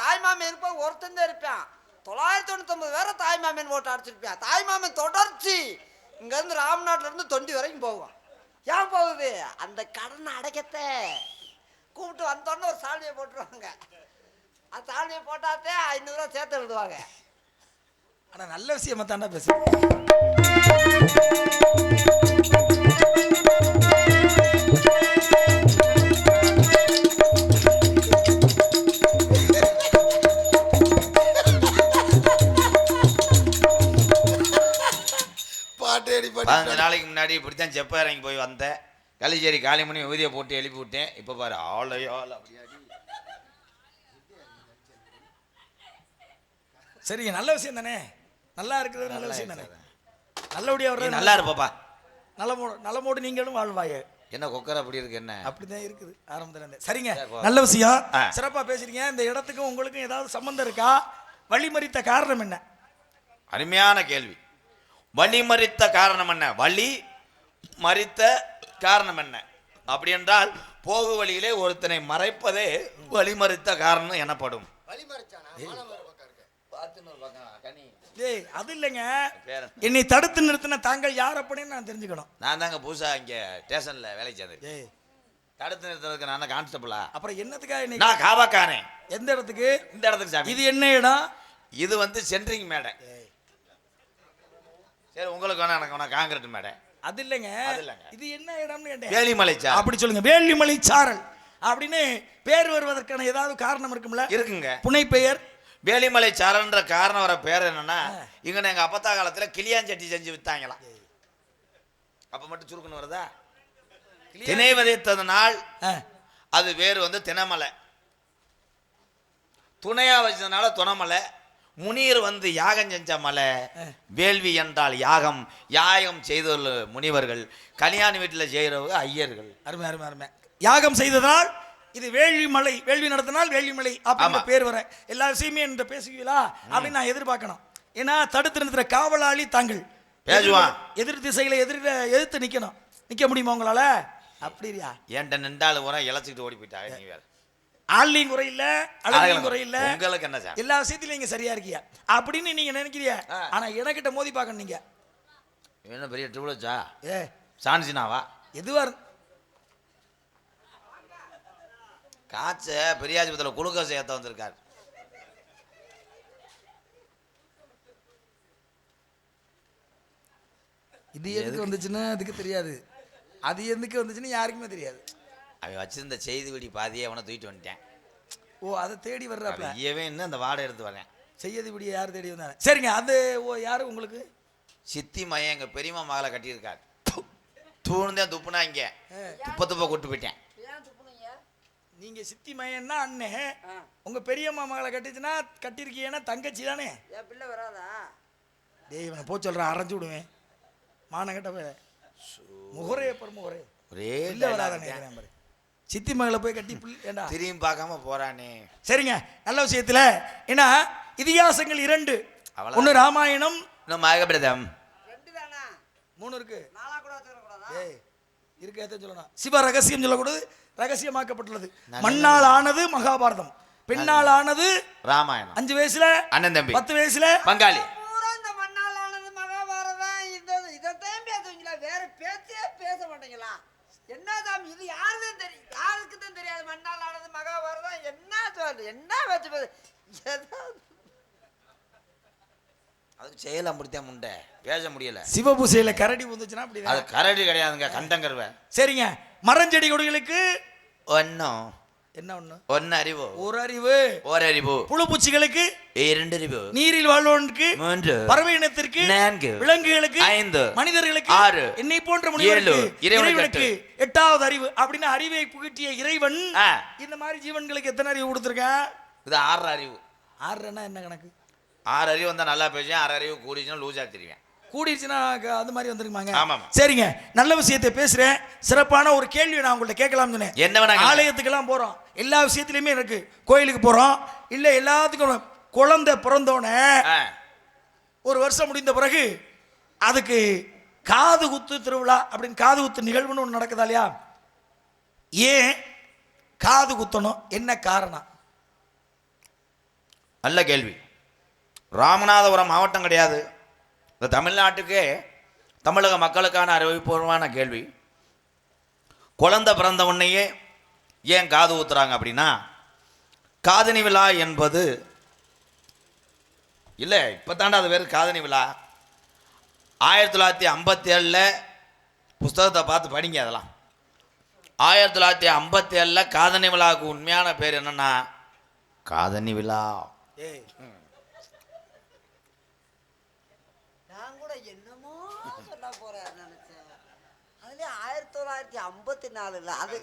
தாய்மாமன் இருப்பான் ஒருத்தன் தான் இருப்பான். தொள்ளாயிரத்தி தொண்ணூத்தொம்பது பேரை தாய்மாமன் ஓட்டு அடிச்சிருப்பான். தாய்மாமன் தொடர்ச்சி. இங்கேருந்து ராம்நாட்டிலேருந்து தொண்டி வரைக்கும் போவான். ஏன் போகுது? அந்த கடனை அடைக்கத்தே. கூப்பிட்டு வந்தோடனே ஒரு சால்வியை போட்டுருவாங்க. அந்த சால்வியை போட்டாத்தே ஐநூறுரூவா சேர்த்து விடுவாங்க ஆனால் நல்ல விஷயமா தாண்டா பேசுகிறேன் பதினஞ்சு நாளைக்கு முன்னாடி இப்படித்தான் செப்ப இறங்கி போய் வந்தேன். கலிச்சேரி காளிமணி ஊதியை போட்டு எழுப்பி விட்டேன். இப்போ பாரு ஆளையோ ஆள் அப்படியாடி சரிங்க நல்ல விஷயம் தானே? நல்லா இருக்கிறது நல்ல விஷயம் தானே? நல்லபடியா வர்றது நல்லா இருப்பப்பா நலமோடு நலமோடு நீங்களும் வாழ்வாய. என்ன கொக்கர் அப்படி இருக்கு என்ன? அப்படிதான் இருக்குது ஆரம்பத்துல இருந்தே சரிங்க. நல்ல விஷயம். சிறப்பா பேசுறீங்க இந்த இடத்துக்கும் உங்களுக்கும் ஏதாவது சம்பந்தம் இருக்கா? வழிமறித்த காரணம் என்ன? அருமையான கேள்வி. வழி மறித்த காரணம் என்ன? வழி மறித்த காரணம் என்ன? அப்படி என்றால் போகு வழியிலே ஒருத்தனை மறைப்பதே வழி மறித்த காரணம் எனப்படும். ஏய். அது இல்லைங்க. என்னை தடுத்து நிறுத்தின தாங்கள் யார் அப்படின்னு நான் தெரிஞ்சுக்கணும். நான் தாங்க புதுசா இங்க ஸ்டேஷன்ல வேலை சேர்ந்தேன் ஏய். தடுத்து நிறுத்துறதுக்கு நான் கான்ஸ்டபிளா? அப்புறம் என்னத்துக்காக இன்னைக்கு? நான் காவாக்காரன் எந்த இடத்துக்கு? இந்த இடத்துக்கு சாமி. இது என்ன இடம்? இது வந்து சென்ட்ரிங் மேடை. சரி உங்களுக்கு வேணா எனக்கு வேணா காங்கிரட் மேடை. அது இல்லைங்க. அது இல்லைங்க. இது என்ன இடம்னு கேட்டேன். வேலிமலை சார் அப்படி சொல்லுங்க. வேலிமலை சாரல் அப்படின்னு பேர் வருவதற்கான ஏதாவது காரணம் இருக்கும்ல? இருக்குங்க. புனை பெயர்? வேலிமலை சாரல்ன்ற காரணம் வர பேர் என்னன்னா இங்க எங்க அப்பத்தா காலத்துல கிளியாஞ்சட்டி செஞ்சு வித்தாங்களாம். அப்ப மட்டும் சுருக்குன்னு வருதா? திணை விதைத்தது நாள் ஆ, அது வேறு வந்து தினமலை. துணையா வச்சதுனால துணமலை. முனியர் வந்து யாகம் செஞ்ச மலை வேள்வி என்றால் யாகம் யாகம் செய்துள்ள முனிவர்கள் கல்யாணி வீட்டில் செய்கிறவங்க ஐயர்கள். அருமை அருமை அருமை. யாகம் செய்ததால் இது வேள்விமலை வேள்வி நடத்தினால் வேள்விமலை அப்படிங்கிற ஆமா. பேர் வர எல்லா விஷயமே என்ற பேசுவீங்களா அப்படின்னு நான் எதிர்பார்க்கணும். ஏன்னா தடுத்து நிறுத்துற காவலாளி தாங்கள். பேசுவான். எதிர் திசையில எதிர் எதிர்த்து நிக்கணும். நிக்க முடியுமா உங்களால? அப்படியா? என்கிட்ட நின்றாலும் உரம் இழைச்சிக்கிட்டு ஓடி போயிட்டாங்க நீ வேற. ஆள்லையும் குறை இல்ல அழகையும் குறை இல்ல. உங்களுக்கு என்ன எல்லா விஷயத்திலும் நீங்க சரியா இருக்கியா? அப்படின்னு நீங்க நினைக்கிறீங்க ஆ. ஆனா எனக்கிட்ட மோதி பார்க்கணும் நீங்க. என்ன பெரிய ட்ரிபிளச்சா ஏ. சான்சினாவா? எதுவா காய்ச்ச பெரியாஜபத்தில் குளுக்கோஸ் ஏற்ற வந்திருக்காரு. இது எதுக்கு? வந்துச்சுன்னு அதுக்கு தெரியாது. அது எதுக்கு வந்துச்சுன்னு யாருக்குமே தெரியாது. அவன் வச்சிருந்த செய்தி வெடி பாதியே அவனை தூக்கிட்டு வந்துட்டேன். ஓ அதை தேடி வர்றாப்ல. ஐயவே இன்னும் அந்த வாடை எடுத்து வரேன். செய்யது இப்படி யார் தேடி வந்தாங்க? சரிங்க அது ஓ யாரு உங்களுக்கு? சித்தி மையம் எங்க பெரியம்மா மகளை கட்டியிருக்காரு. தூணுதான் துப்புனா இங்க. துப்ப துப்ப கூட்டு போயிட்டேன். ஏன் துப்புனீங்க? நீங்க சித்தி மையன்னா அண்ணன் ஆ. உங்க பெரியம்மா மகளை கட்டிச்சுன்னா கட்டியிருக்கீங்கன்னா தங்கச்சி தானே? என் பிள்ளை வராதா? டேய் இவனை போ சொல்றேன் அரைஞ்சு விடுவேன். மானங்கட்ட போய் முகரே பர் முகரே. ஒரே இல்ல dialogue வராதே தான். பாரு. சித்தி மகளை போய் கட்டி ஏண்டா? திரும்பி பார்க்காம போறானே. சரிங்க. நல்ல விஷயத்துல ஏன்னா இதிகாசங்கள் இரண்டு. ஒன்னு ராமாயணம் இன்னும் மகபிரதம் ரெண்டு தானே? மூணு இருக்கு. நாளா கூட வச்சுக்கூடாதா ஏய் இருக்க எத்த சொல்லணும்? சிவ ரகசியம் சொல்லக்கூடாது ரகசியமாக்கப்பட்டுள்ளது. மண்ணால் ஆனது மகாபாரதம். பெண்ணால் ஆனது ராமாயணம். அஞ்சு வயசுல அண்ணன் தம்பி. பத்து வயசுல பங்காளி பூரா இந்த மண்ணால் ஆனது மகாபாரதம் இந்த இதைத்தான் பேசுவீங்களா வேற பேச்சே பேச மாட்டீங்களா என்ன சாமி இது யாருக்கும் தெரியும் தெரியாது மண்ணால் ஆனது மகாபாரதம் என்ன சொல்லு என்ன வச்சு அதுக்கு செயல முடித்தேன் முண்டை. பேச முடியல. சிவபூசையில கரடி வந்துச்சுன்னா அது அப்படிதான் கரடி கிடையாதுங்க கண்டங்கருவ. சரிங்க. மரஞ்செடி கொடிகளுக்கு ஒன்னும் என்ன ஒண்ணு? ஒன்னு அறிவு ஒரு அறிவு ஓரறிவு. புழுப்பூச்சிகளுக்கு இரண்டு அறிவு நீரில் வாழ்வோனுக்கு மூன்று. பறவை இனத்திற்கு நான்கு. விலங்குகளுக்கு ஐந்து. மனிதர்களுக்கு ஆறு. என்னை போன்ற முனிவருக்கு ஏழு இறைவனுக்கு எட்டாவது அறிவு. அப்படின்னு அறிவை புகட்டிய இறைவன் இந்த மாதிரி ஜீவன்களுக்கு எத்தனை அறிவு கொடுத்துருக்கேன்? இது ஆறு அறிவு. ஆறுனா என்ன கணக்கு? ஆறு அறிவு வந்தா நல்லா பேசுவேன் ஆறு அறிவு கூடிச்சுன்னா லூசா தெரியும். கூடிருச்சுன்னா க- அது மாதிரி வந்துருக்குமாங்க? ஆமாம். சரிங்க. நல்ல விஷயத்தை பேசுறேன். சிறப்பான ஒரு கேள்வி நான் உங்கள்ட்ட கேட்கலாம் சொன்னேன். என்ன வேணா கேளுங்க. ஆலயத்துக்கெல்லாம் போறோம். எல்லா விஷயத்துலயுமே இருக்கு. கோயிலுக்கு போறோம். இல்ல எல்லாத்துக்கும் குழந்தை பிறந்தோடனே ஒரு வருஷம் முடிந்த பிறகு அதுக்கு காது குத்து திருவிழா அப்படின்னு காது குத்து நிகழ்வுன்னு ஒன்று நடக்குதா இல்லையா? ஏன் காது குத்தணும்? என்ன காரணம்? நல்ல கேள்வி. ராமநாதபுரம் மாவட்டம் கிடையாது. இந்த தமிழ்நாட்டுக்கே தமிழக மக்களுக்கான அறிவிப்பூர்வமான கேள்வி. குழந்தை பிறந்த உடனேயே ஏன் காது ஊத்துறாங்க அப்படின்னா காதணி விழா என்பது இல்லை இப்போ தாண்டா அது பேர் காதணி விழா ஆயிரத்தி தொள்ளாயிரத்தி ஐம்பத்தி ஏழில் புஸ்தகத்தை பார்த்து படிங்க அதெல்லாம். ஆயிரத்தி தொள்ளாயிரத்தி ஐம்பத்தி ஏழில் காதணி விழாவுக்கு உண்மையான பேர் என்னன்னா காதணி விழா ஏய் நான் கூட என்னமோ சொல்ல போறேன் நினைச்சேன். அதுலயே ஆயிரத்தி தொள்ளாயிரத்தி ஐம்பத்தி நாலுல அது.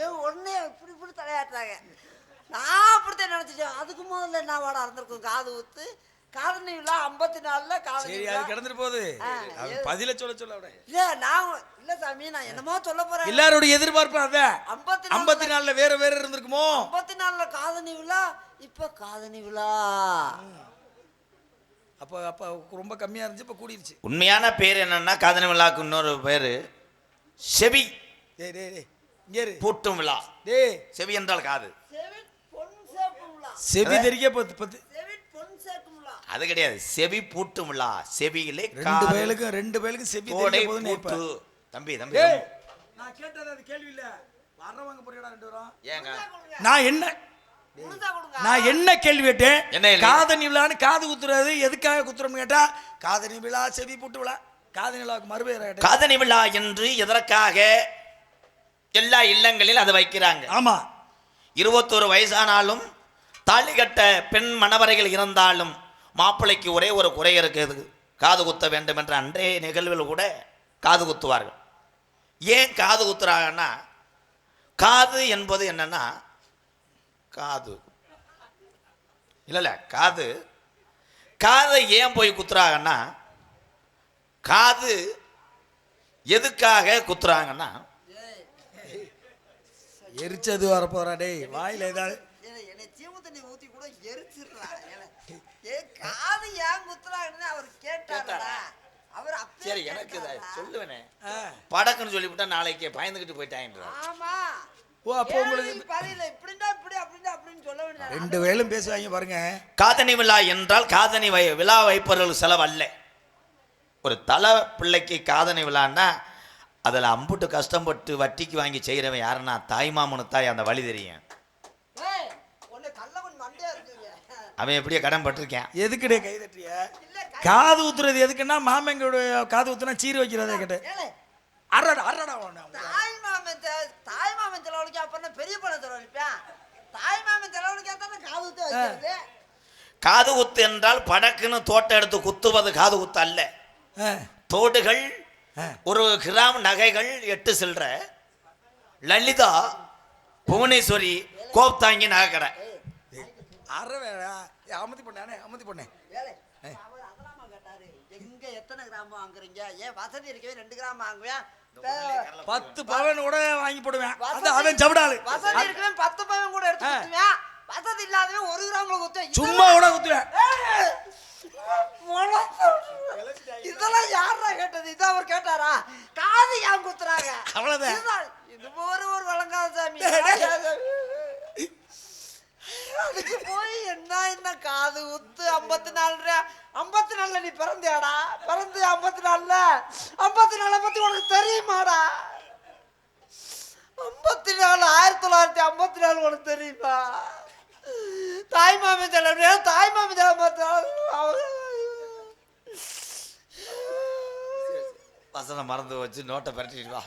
ஏ உடனே இப்படி இப்படி தலையாட்டுறாங்க. நான் அப்படித்தான் நினைச்சிட்டேன். அதுக்கு முதல்ல என்ன வாடா இருந்திருக்கும்? காது ஊத்து. காதணி விழா ஐம்பத்தி நாலுல அது கிடந்துட்டு போகுது. அது? பதில சொல்ல சொல்ல இல்ல நான் இல்ல சாமி நான் என்னமோ சொல்ல போறேன். எல்லாருடைய எதிர்பார்ப்பு அதான். ஐம்பத்தி ஐம்பத்தி நாலுல வேற வேற இருந்திருக்குமோ? ஐம்பத்தி நாலுல காதணி விழா இப்ப காதணி விழா. அப்ப அப்ப ரொம்ப கம்மியா இருந்துச்சு இப்ப கூடிருச்சு. உண்மையான பேர் என்னன்னா காதணி விழாவுக்கு இன்னொரு பேர் செவி டேய் டேய் டேய் இங்க இரு. பூட்டும் விழா. டேய். செவி என்றால் காது. செவி தெரிக்க பத்து பத்து. அது கிடையாது. செவி பூட்டும் விழா. செவியிலே ரெண்டு காது. பயலுக்கும் ரெண்டு பயலுக்கும் செவி கோடை பூட்டு. தம்பி தம்பி நான் கேட்டது அது கேள்வி இல்ல. வர்றவங்க புரியடா ரெண்டு பேரும். ஏங்க? நான் என்ன நான் என்ன கேள்வி கேட்டேன்? காதணி விழான்னு காது குத்துறது எதுக்காக குத்துறோம்னு கேட்டா காதணி விழா செவி புட்டு விழா. காதணி விழாவுக்கு மறுபெயர் காதணி விழா என்று எதற்காக எல்லா இல்லங்களில் அதை வைக்கிறாங்க? ஆமா. இருபத்தொரு வயசானாலும் தாலி கட்ட பெண் மணவரைகள் இருந்தாலும் மாப்பிள்ளைக்கு ஒரே ஒரு குறை இருக்குது காது குத்த வேண்டும் என்ற அன்றைய நிகழ்வில் கூட காது குத்துவார்கள். ஏன் காது குத்துறாங்கன்னா காது என்பது என்னன்னா காது. இல்லை இல்லை காது. காதை ஏன் போய் குத்துறாங்கன்னா காது எதுக்காக குத்துறாங்கன்னா எரிச்சது வரப்போறா டேய் வாயில ஏதாவது சரி எனக்கு? சொல்லுவேனே. படக்குன்னு சொல்லிவிட்டா நாளைக்கு பயந்துக்கிட்டு போயிட்டாங்க ஆமா. ஓ அப்போ உங்களுக்கு இப்படி அப்படின்னா அப்படின்னு சொல்ல வேண்டியது ரெண்டு வேலும் பேசுவாங்க பாருங்க. காதணி விழா என்றால் காதணி வை விழா வைப்பவர்கள் செலவு அல்ல. ஒரு தலை பிள்ளைக்கு காதணி விழான்னா அதில் அம்புட்டு கஷ்டப்பட்டு வட்டிக்கு வாங்கி செய்கிறவன் யாருன்னா தாய்மாமனு தாய் அந்த வழி தெரியும். அவன் எப்படியோ கடன் பட்டிருக்கேன். எதுக்குடே கை தட்டிய காது ஊத்துறது எதுக்குன்னா மாமங்களோட காது ஊத்துனா சீர் வைக்கிறதே கேட்டு. அரடா அரடா. தாய் மாமன் தாய் மாமன் செலவழிக்க அப்புறம் பெரிய பணம் செலவழிப்பேன் காது குத்து என்றால் படக்குன்னு தோட்டம் எடுத்து குத்துவது காது குத்து அல்ல. தோடுகள். ஒரு கிராம் நகைகள் எட்டு சில்லற. லலிதா புவனேஸ்வரி கோப்தாங்கி நகைக்கடை. அற வேடா ஏ, அமதி பண்ணானே அமதி பண்ணேன் எத்தனை கிராம் வாங்குறீங்க? ஏன் வசதி இருக்கவே ரெண்டு கிராம் வாங்குவேன் பத்து பவன் கூட வாங்கி போடுவேன். அவன் சவடாளு வசதி இருக்கவே பத்து பவன் கூட எடுத்து. குத்துவேன். வசதி இல்லாதவன் ஒரு கிராம்ல குத்துவேன். சும்மா கூட குத்துவேன். இதெல்லாம் யாரா கேட்டது? இதான் அவர் கேட்டாரா? காது ஏன் குத்துறாங்க? அவ்வளவுதான். இது ஒரு ஒரு வழங்காத சாமி. அதுக்கு போய் என்ன என்ன காது உத்து ஐம்பத்தி நாலு ஐம்பத்தி நாலுல நீ பிறந்தியாடா? பிறந்து ஐம்பத்தி நாலுல ஐம்பத்தி நாலு பத்தி உனக்கு தெரியுமாடா? ஐம்பத்தி நாலு ஆயிரத்தி தொள்ளாயிரத்தி ஐம்பத்தி நாலு உனக்கு தெரியுமா? தாய் மாமி தலைவரே தாய் மாமன் வசனம் மறந்து வச்சு நோட்டை பரட்டிட்டு வா.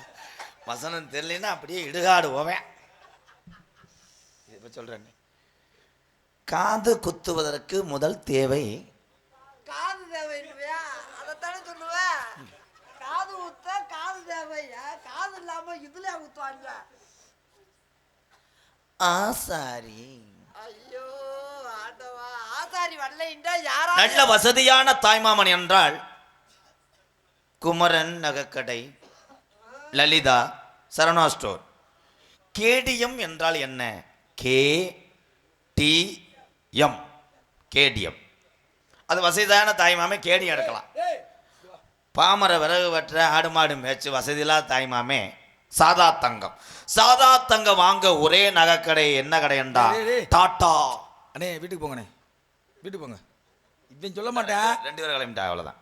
வசனம் தெரியலன்னா அப்படியே இடுகாடு ஓவேன் இப்போ சொல்கிறேன் காது குத்துவதற்கு முதல் தேவை. காது தேவை இல்லையா அதைத்தானே சொல்லுவேன் காது ஊத்த காது தேவை காது இல்லாம இதுல ஊத்துவாங்க? ஆசாரி. ஐயோ ஆண்டவா. ஆசாரி வரலைன்றா யாரா நல்ல வசதியான தாய்மாமன் என்றால் குமரன் நகைக்கடை லலிதா சரணா ஸ்டோர் கேடிஎம் என்றால் என்ன? கே டி எம் கேடிஎம் அது வசதியான தாய்மாமே கேடியம் எடுக்கலாம். பாமர விறகு வெற்ற ஆடு மாடு மேய்ச்சி வசதியில்லாத தாய்மாமே சாதா தங்கம். சாதா தங்கம் வாங்க ஒரே நகைக்கடை என்ன கடை டேய். டாட்டா. அண்ணே வீட்டுக்கு போங்கண்ணே. வீட்டுக்கு போங்க. இவன் சொல்ல மாட்டேன். ரெண்டு பேரும் கிளம்பிட்டா அவ்வளவுதான்.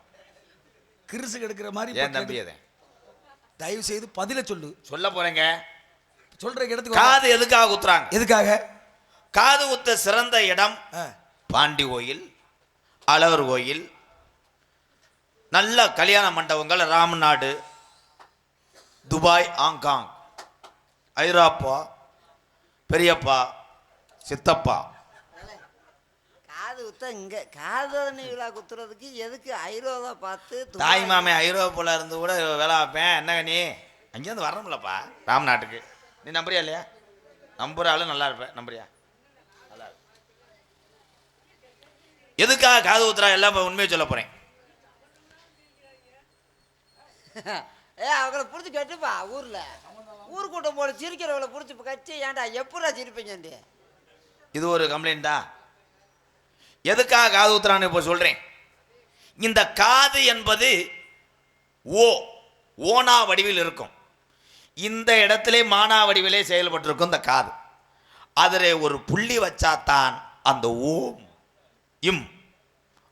கிறிசு எடுக்கிற மாதிரி ஏன் தம்பி அதை? தயவு செய்து பதில சொல்லு. சொல்ல போறேங்க. சொல்ற இடத்துக்கு. காது எதுக்காக குத்துறாங்க? எதுக்காக? காது குத்த சிறந்த இடம் பாண்டி கோயில் அழகர் கோயில் நல்ல கல்யாண மண்டபங்கள் ராம்நாடு துபாய் ஹாங்காங் ஐரோப்பா பெரியப்பா சித்தப்பா. காது குத்த இங்க காதணி விழா குத்துறதுக்கு எதுக்கு ஐரோதா பார்த்து தாய் மாமே ஐரோப்பால இருந்து கூட வேலை வைப்பேன் என்னங்க நீ அங்கேருந்து வரணும்லப்பா ராம்நாட்டுக்கு. நீ நம்புறியா இல்லையா? நம்புற ஆளு நல்லா இருப்பேன் நம்புறியா நல்லா இருப்ப. எதுக்காக காது ஊத்துறா எல்லாம் உண்மையை சொல்ல போறேன். ஏ அவங்கள பிடிச்சி கட்டுப்பா ஊர்ல. ஊர் கூட்டம் போட சிரிக்கிறவங்கள பிடிச்சி கட்சி ஏன்டா எப்படா சிரிப்பீங்க இது ஒரு கம்ப்ளைண்ட் எதுக்காக காது ஊத்துறான்னு இப்போ சொல்றேன். இந்த காது என்பது ஓ ஓனா வடிவில் இருக்கும். இந்த இடத்திலே மானா வடிவிலே செயல்பட்டிருக்கும் இந்த காது. அதில் ஒரு புள்ளி வச்சாதான் அந்த ஓம். இம்.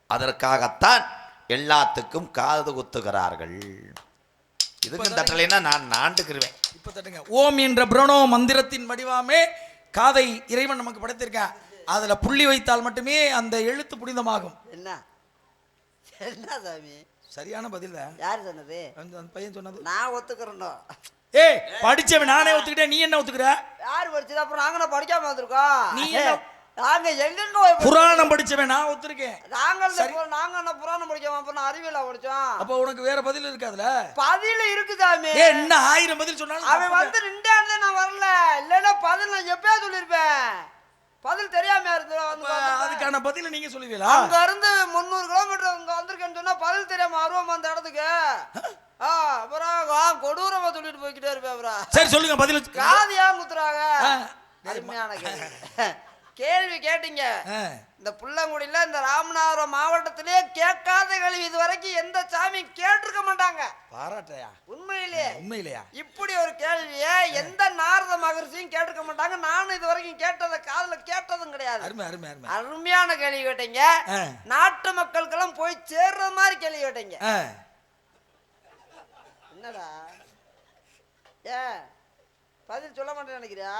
அதற்காகத்தான் எல்லாத்துக்கும் காது குத்துகிறார்கள். இதுக்கு தட்டலைன்னா நான் நாண்டுக்கிருவேன். இப்ப தட்டுங்க. ஓம் என்ற பிரணோ மந்திரத்தின் வடிவாமே காதை இறைவன் நமக்கு படைத்திருக்கான். அதுல புள்ளி வைத்தால் மட்டுமே அந்த எழுத்து புனிதமாகும். என்ன? என்ன சாமி? சரியான பதில் தான். யார் சொன்னது? அந்த பையன் சொன்னது. நான் ஒத்துக்கிறேன்டோ ஏய் படிச்சவன் நானே ஒத்துக்கிட்டேன். நீ என்ன ஒத்துக்கிற? யார் படிச்சது? அப்புறம் நாங்க என்ன படிக்காம வந்திருக்கோம். நீ என்ன- நாங்க படி- புராணம் படிச்சவன் நான் ஒத்துருக்கேன். நாங்க நாங்க என்ன புராணம் படிக்காம அப்புறம் அறிவியலா படிச்சோம் அப்ப உனக்கு வேற பதில் இருக்காதுல? பதில் இருக்கு சாமி ஏ என்ன ஆயிரம் பதில் சொன்னாலும் அவன் வந்து நின்றாந்தே நான் வரல. இல்லைன்னா பதில் நான் எப்பயா சொல்லியிருப்பேன் பதில் தெரியாம இருந்து. அதுக்கான பதில நீங்க சொல்லுவீங்களா? அங்க இருந்து முந்நூறு கிலோமீட்டர் இங்க வந்திருக்கேன்னு சொன்னா பதில் தெரியாம வருவோம் அந்த இடத்துக்கு. ஆ, அப்புறம் கொடூரமா சொல்லிட்டு போய்கிட்டே இருப்பேன் சரி சொல்லுங்க பதில் காது ஏன் குத்துறாங்க. அருமையான கேள்வி கேட்டீங்க. இந்த புள்ளங்குடியில இந்த ராமநாதபுரம் மாவட்டத்திலே கேட்காத கேள்வி இது வரைக்கும் எந்த சாமி கேட்டிருக்க மாட்டாங்க. பாராட்டையா? உண்மையிலேயே உண்மையிலையா? இப்படி ஒரு கேள்வியை எந்த நாரத மகர்ஷியும் கேட்டிருக்க மாட்டாங்க. நானும் இது வரைக்கும் கேட்டதை காதுல கேட்டதும் கிடையாது. அருமை அருமை அருமை. அருமையான கேள்வி கேட்டீங்க. நாட்டு மக்களுக்கெல்லாம் போய் சேர்ற மாதிரி கேள்வி கேட்டீங்க. என்னடா? ஏ பதில் சொல்ல மாட்டேன்னு நினைக்கிறியா?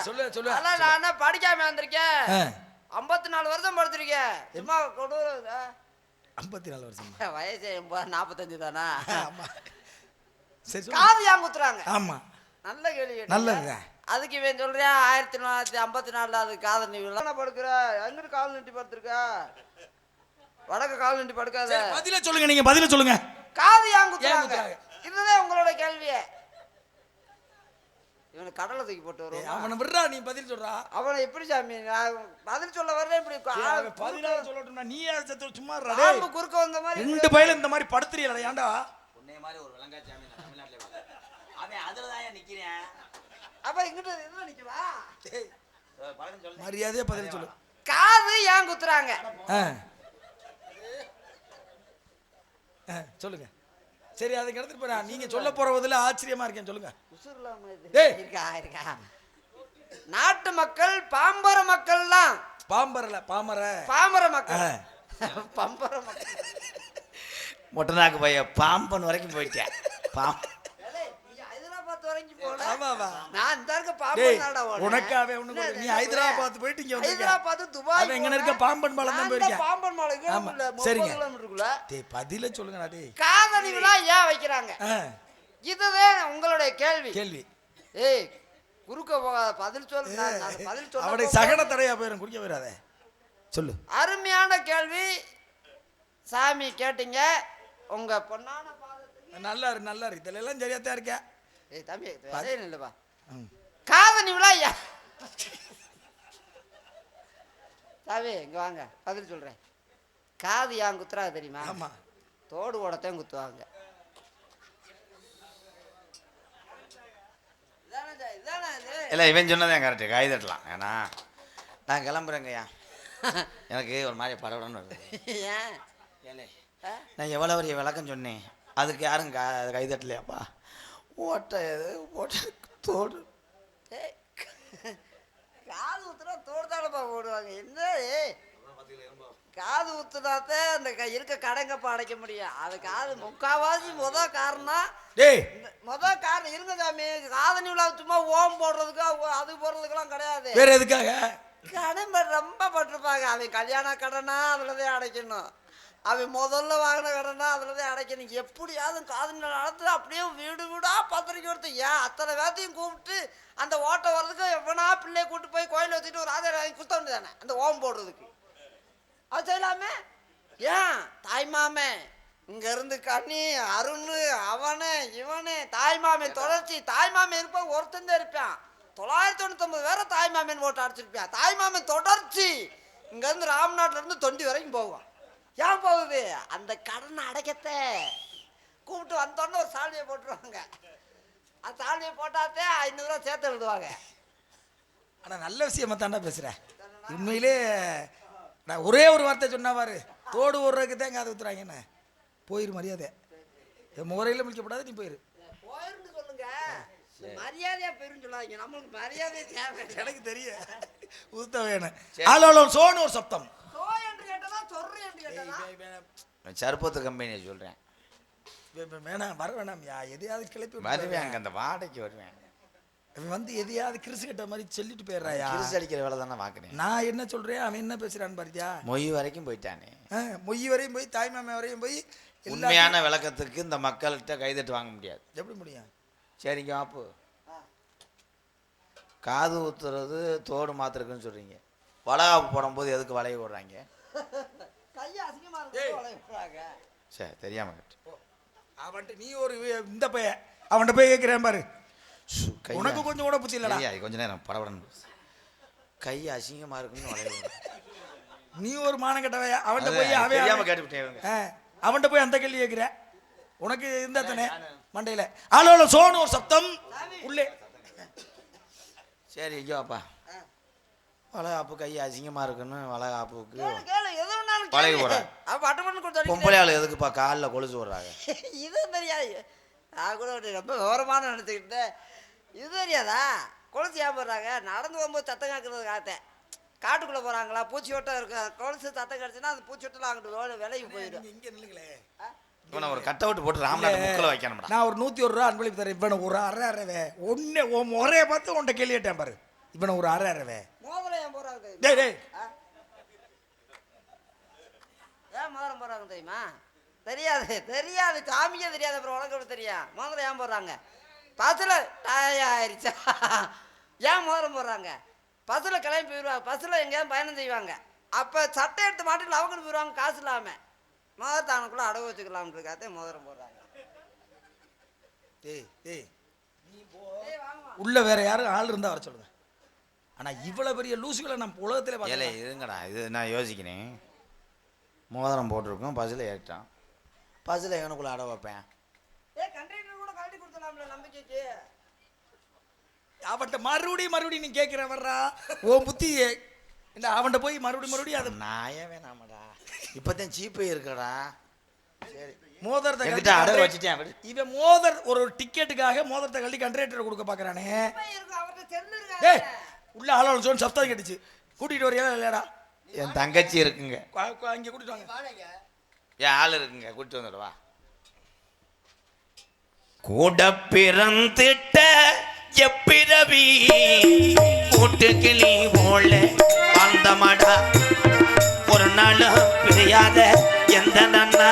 சொல்லு, சொல்லு. அதான் நான் என்ன படிக்காம வந்திருக்கேன்? ஆ. ஐம்பத்தி நாலு வருஷம் படிச்சிருக்கேன். சும்மா கொடூர ஆ. ஐம்பத்தி நாலு வருஷம்? வயசு நாற்பத்தஞ்சு தானா? சரி. காது ஏன் குத்துறாங்க? ஆமா. நல்ல கேள்வி. நல்லதுதான். அதுக்கு இவன் சொல்றேன் ஆயிரத்தி தொள்ளாயிரத்தி ஐம்பத்தி நாலுல அது காதல் நீ படுக்கிற? எங்கிட்டு கால் நீட்டி படுத்திருக்க? வடக்கு கால் நீட்டி படுக்காத. பதில சொல்லுங்க நீங்க பதில சொல்லுங்க. காது ஏன் குத்துறாங்க? இதுதான் உங்களோட கேள்வியே. இவனை கடலை தூக்கி போட்டு ஏய், வருவான். அவனை விடுறா நீ பதில் சொல்றா. அவனை எப்படி சாமி நான் பதில் சொல்ல வரல இப்படி ஏய், ஆள் அவன் பதிலா குறுக்க- சொல்லட்டும்னா நீ சத்து சும்மா டேய். குறுக்க வந்த மாதிரி ரெண்டு பயில இந்த மாதிரி படுத்துறீங்களா ஏன்டா? உன்னை மாதிரி ஒரு விலங்காச்சாமி நான் தமிழ்நாட்டிலே அவன் அதில் தான் நிற்கிறேன் அப்ப இங்கிட்ட பழக்கம் சொல்லு. மரியாதையா பதில் சொல்லு. காது ஏன் குத்துறாங்க? ஆ. ஆ, சொல்லுங்க. சரி அதுக்கு எடுத்துட்டு போறா நீங்க சொல்ல போற பதில ஆச்சரியமா இருக்கேன் சொல்லுங்க. உசுர்லாம இது. டேய். இருக்கா இருக்கா? நாட்டு மக்கள் பாம்பர மக்கள்லாம். பாம்பரல பாமர. பாமர மக்கள். பம்பர மக்கள். மொட்டநாக்கு பைய பாம்பன் வரைக்கும் போயிட்டேன். பாம் ஏலே, நீ ஹைதராபாத் வரைக்கும் போல ஆமா, ஆமா. நான் இந்த இருக்க பாம்பன் நாடா. உனக்காவே ஒண்ணு. நீ ஹைதராபாத் போயிட்டு இங்க ஹைதராபாத் துபாய் எங்கன இருக்க பாம்பன் பாலம் தான் நான் போயிருக்கேன். பாம்பன் சரிங்க. கிலோமீட்டருக்குள்ள டேய் பதில சொல்லுங்கடா டேய். விழா ஏன் வைக்கிறாங்க? இதுதான் உங்களுடைய கேள்வி. கேள்வி. ஏய் குறுக்க போகாத பதில் சொல்லு பதில் சொல்ல சகன தடையா போயிடும் குடிக்க போயிடாத சொல்லு. அருமையான கேள்வி. சாமி கேட்டீங்க. உங்க பொண்ணான நல்லா இரு நல்லா இரு இதுல எல்லாம் சரியா தான் இருக்க. ஏய் தம்பி அதே இல்லப்பா. காதணி விழா ஐயா சாமி இங்க வாங்க பதில் சொல்றேன். காது ஏன் குத்துறா தெரியுமா ஆமா தோடு ஓடத்தையும் குத்துவாங்க? இல்லை இவன் சொன்னதான் கரெக்டு. கை தட்டலாம். ஏன்னா நான் கிளம்புறேங்கய்யா எனக்கு ஒரு மாதிரி படபடன்னு வருது. ஏன்? நான் எவ்வளோ பெரிய விளக்கம் சொன்னேன். அதுக்கு யாரும் க கை தட்டலையாப்பா? ஓட்ட எது ஓட்ட தோடு காது குத்துறா தோடு தானப்பா போடுவாங்க காது ஊத்துனாத்தே அந்த க- இருக்க கடைங்கப்ப அடைக்க முடியும். அது காது முக்காவாசி முத காரணம் முத காரணம் இருங்க சாமி. காதணி விழா சும்மா ஓம் போடுறதுக்கு அது போடுறதுக்கெல்லாம் கிடையாது. வேற எதுக்காக? கடன் ரொம்ப பட்டிருப்பாங்க. அவன் கல்யாண கடனா அதில் தான் அடைக்கணும். அவன் முதல்ல வாங்கின கடனா அதில் தான் அடைக்கணும் எப்படியாவது காதணி நடத்து அப்படியே வீடு வீடாக பத்திரிக்கை கொடுத்து ஏன் அத்தனை பேர்த்தையும் கூப்பிட்டு அந்த ஓட்டை வர்றதுக்கு எவனா பிள்ளைய கூப்பிட்டு போய் கோயில் வச்சுட்டு ஒரு ஆதார வாங்கி குத்த வேண்டியதானே அந்த ஓம் போடுறதுக்கு. அது செய்யலாமே? ஏன்? தாய்மாமே இங்கேருந்து கண்ணி அருண் அவனு இவனு தாய்மாமன் தொடர்ச்சி. தாய்மாமன் இருப்பான் ஒருத்தன் தான் இருப்பான் தொள்ளாயிரத்தி தொண்ணூத்தொம்பது வேற தாய்மாமன் ஓட்டு அடிச்சிருப்பான் தாய்மாமன் தொடர்ச்சி. இங்கேருந்து ராம்நாட்டிலேருந்து தொண்டி வரைக்கும் போவான். ஏன் போகுது அந்த கடனை அடைக்கத்தே. கூப்பிட்டு வந்தோடனே ஒரு சாலியை போட்டுருவாங்க. அந்த சாலியை போட்டாத்தே ஐநூறுரூவா சேர்த்து எழுதுவாங்க ஆனா நல்ல விஷயமா தாண்டா பேசுறேன் உண்மையிலே நான் ஒரே ஒரு வார்த்தை சொன்னா பாரு. தோடு ஓடுறதுக்கு தான் காது ஊத்துறாங்கன்னு போயிரு மரியாதை. என் முறையில் முடிக்கப்படாது நீ போயிரு. போயிருந்து சொல்லுங்க மரியாதையா பெரும் சொல்லாதீங்க. நம்மளுக்கு மரியாதை தேவை. எனக்கு தெரியும். ஊத்த வேணும். ஆலோலம் சோனு ஒரு சப்தம். கேட்டதா கம்பெனியை வே- வேணாம் வர வேணாம். யா எதையாவது கிளப்பி வருவேன் அந்த வாடகைக்கு வருவேன். வந்து எதையாவது கிறிசு கட்ட மாதிரி சொல்லிட்டு போயிடுறாயா? கிரிசு அடிக்கிற வேலை தானே பார்க்குறேன் நான் என்ன சொல்றேன்? அவன் என்ன பேசுறான்னு பாத்தியா? மொய் வரைக்கும் போயிட்டானே. மொய் வரையும் போய் தாய்மாமே வரையும் போய் உண்மையான விளக்கத்துக்கு இந்த மக்கள்கிட்ட கைதட்டு வாங்க முடியாது. எப்படி முடியும்? சரிங்க ஆப்பு காது ஊத்துறது தோடு மாத்திருக்குன்னு சொல்றீங்க. வளகாப்பு போடும்போது எதுக்கு வளைய விடுறாங்க கையை அசிங்கமா இருக்கு சரி தெரியாம கேட்டு அவன்கிட்ட நீ ஒரு இந்த பைய அவன்கிட்ட போய் கேட்கிறேன் பாரு. உனக்கு கொஞ்சம் கூட புத்தி இல்லடா. கொஞ்ச நேரம் படபடன்னு கை அசிங்கமா இருக்குன்னு வளைய. நீ ஒரு மானம் கெட்டவையா அவன்கிட்ட போய் அவன் கேட்டுவிட்டேன் அவன்கிட்ட போய் அந்த கேள்வி கேட்கிற உனக்கு இருந்தா தானே மண்டையில. ஆலோல சோனு ஒரு சப்தம் உள்ளே. சரி ஐயோப்பா வளகாப்பு கை அசிங்கமா இருக்குன்னு வளகாப்புக்கு கேளு கேளு எது வேணாலும் பழகி. போறேன். அப்ப அட்டை பண்ணி கொடுத்து பொம்பளை ஆளு எதுக்குப்பா காலில் கொலுசு விடுறாங்க? இது தெரியாது. நான் கூட ஒரு ரொம்ப விவரமான நினச்சிக்கிட்டேன் இது தெரியாதா? கொலுசு ஏன் போடுறாங்க? நடந்து போகும்போது சத்தம் காக்கிறது காத்தேன் காட்டுக்குள்ளே போகிறாங்களா பூச்சி வட்டம் இருக்கு கொலுசு சத்தம் கிடச்சுன்னா அந்த பூச்சி வட்டம் அங்கிட்டு ஓட விலைக்கு போயிடும். இங்க நில்லுங்களே. இவனை ஒரு கட்டை விட்டு போட்டு ராமநாத முக்கில் வைக்கணும்டா. நான் ஒரு நூத்தி ஒரு ரூபா அன்பளிப்பு தரேன். இவனை ஒரு அரை அறவே. ஒன்னே உன் முறைய பார்த்து உன்கிட்ட கேள்வி கேட்டேன் பாரு. இவனை ஒரு அரை அறவே. டேய் டேய். ஏன் மோதிரம் போடுறாங்க தெரியுமா? தெரியாது தெரியாது. சாமியே தெரியாது அப்புறம் உனக்கு எப்படி தெரியும் மோதிரம் ஏன் போடுறாங்க? பஸ்ஸில் ஆயிடுச்சா ஏன் மோதிரம் போடுறாங்க? பஸ்ஸில் கிளம்பி போயிடுவாங்க பஸ்ஸில் எங்கேயாவது பயணம் செய்வாங்க. அப்போ சட்டை எடுத்து மாட்டிட்டு லவக்குன்னு போயிடுவாங்க காசு இல்லாமல் மோதிரத்தானுக்குள்ளே அடவு வச்சுக்கலாம்ன்றதுக்காக மோதிரம் போடுறாங்க. ஏய், வாங்கம்மா. உள்ள வேற யாரும் ஆள் இருந்தா வர சொல்லுங்க. ஆனா இவ்வளவு பெரிய லூசுகளை நம்ம உலகத்திலே ஏலே பார்க்கல இருங்கடா இது நான் யோசிக்கிறேன். மோதிரம் போட்டிருக்கோம் பஸ்ஸில் ஏறிட்டான் பஸ்ஸில் எவனுக்குள்ள அட வைப்பேன்? ஏய் கண்டக்டர் கூட அவன்கிட்ட மறுபடியும் மறுபடியும் நீ கேட்கிற வர்றா உன் புத்தி இந்த அவன்கிட்ட போய் மறுபடியும் மறுபடியும் அதை நாயே வேணாமடா. இப்போதான் சீப்பே இருக்கடா. சரி. மோதிரத்தை என்கிட்ட கழட்டி அடை கண்டக்டர் வச்சுட்டேன். இவன் மோதர் ஒரு டிக்கெட்டுக்காக மோதிரத்தை கழட்டி கண்டக்டர் கொடுக்க பாக்குறானே உள்ள ஆளாள் சோன் சப்தம் கேட்டுச்சு. கூட்டிட்டு வரையா இல்லையாடா? என் தங்கச்சி இருக்குங்க. அங்கே கூட்டிட்டு வாங்க. என் ஆள் இருக்குங்க. கூட்டிட்டு வந்துடுவா கூட பிறந்திட்ட எப்பிறவி கூட்டுக்கிளி போல வந்தமடா ஒரு நாள் பிரியாத எந்த நன்னா?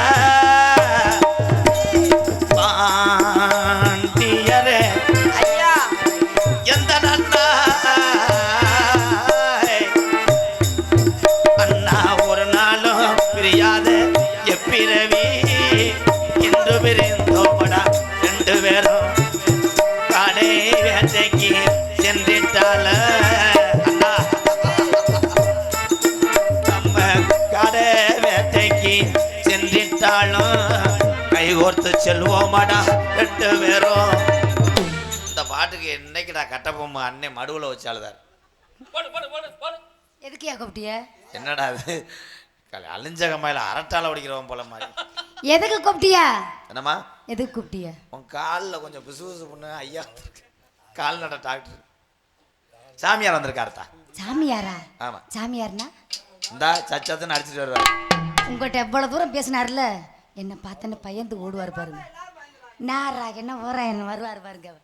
செல்வோமாடா ரெண்டு பேரும். இந்த பாட்டுக்கு என்னைக்குடா கட்டபொம்மை அண்ணன் மடுவில் வச்சாளுதார் எதுக்குயா கூப்பிட்டிய? என்னடா அது அழிஞ்சகமாயில அரட்டால ஓடிக்கிறவன் போல மாதிரி. எதுக்கு கூப்பிட்டியா? என்னம்மா? எதுக்கு கூப்பிட்டிய? உன் காலில் கொஞ்சம் பிசு பிசு பண்ணு ஐயா. கால்நடை டாக்டர். சாமியார் வந்திருக்காருத்தா. சாமியாரா? ஆமா. சாமியார்னா? இந்தா சச்சத்துன்னு அடிச்சிட்டு வருவார். உங்கள்கிட்ட எவ்வளவு தூரம் பேசினார்ல? என்ன பார்த்தேன்னு பயந்து ஓடுவார் பாருங்க. நாரா என்ன ஓரா என்ன வருவார் பாருங்க அவர்.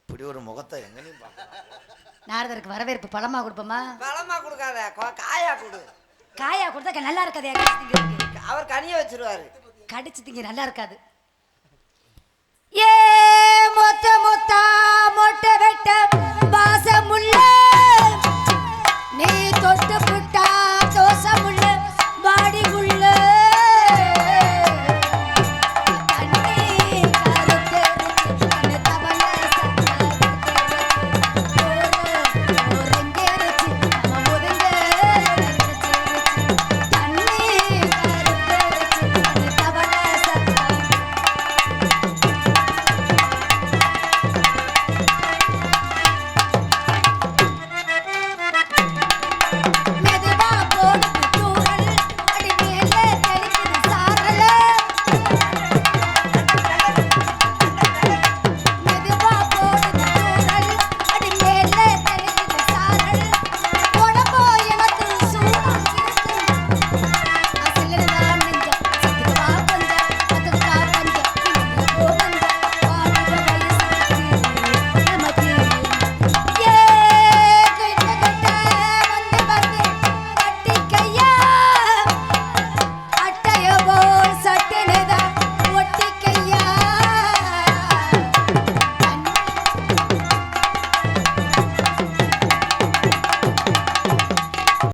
இப்படி ஒரு முகத்தை எங்க நீ பார்க்கலாம் நாரதருக்கு வரவேற்பு பழமா கொடுப்போமா? பழமா கொடுக்காத கொ- காயா கொடு. காயா கொடுத்தா நல்லா இருக்காது. அவர் கனிய வச்சிருவாரு. கடிச்சு திங்க நல்லா இருக்காது. ஏ மொத்த